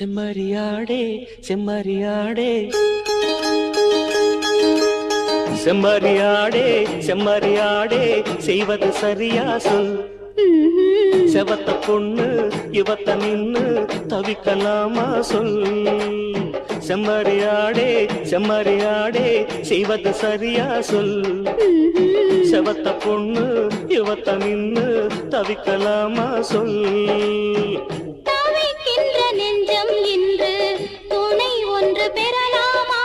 செம்மறியாடே செம்மறியாடே. செம்மறியாடே செம்மறியாடே செய்வது சரியா சொல். செவத்த பொண்ணு இவத்த நின்னு தவிக்கலாமா சொல். செம்மறியாடே செம்மறியாடே செய்வது சரியா சொல். செவத்த பொண்ணு இவத்த நின்னு தவிக்கலாமா சொல். நெஞ்சம் இன்று துணை ஒன்று பெறலாமா?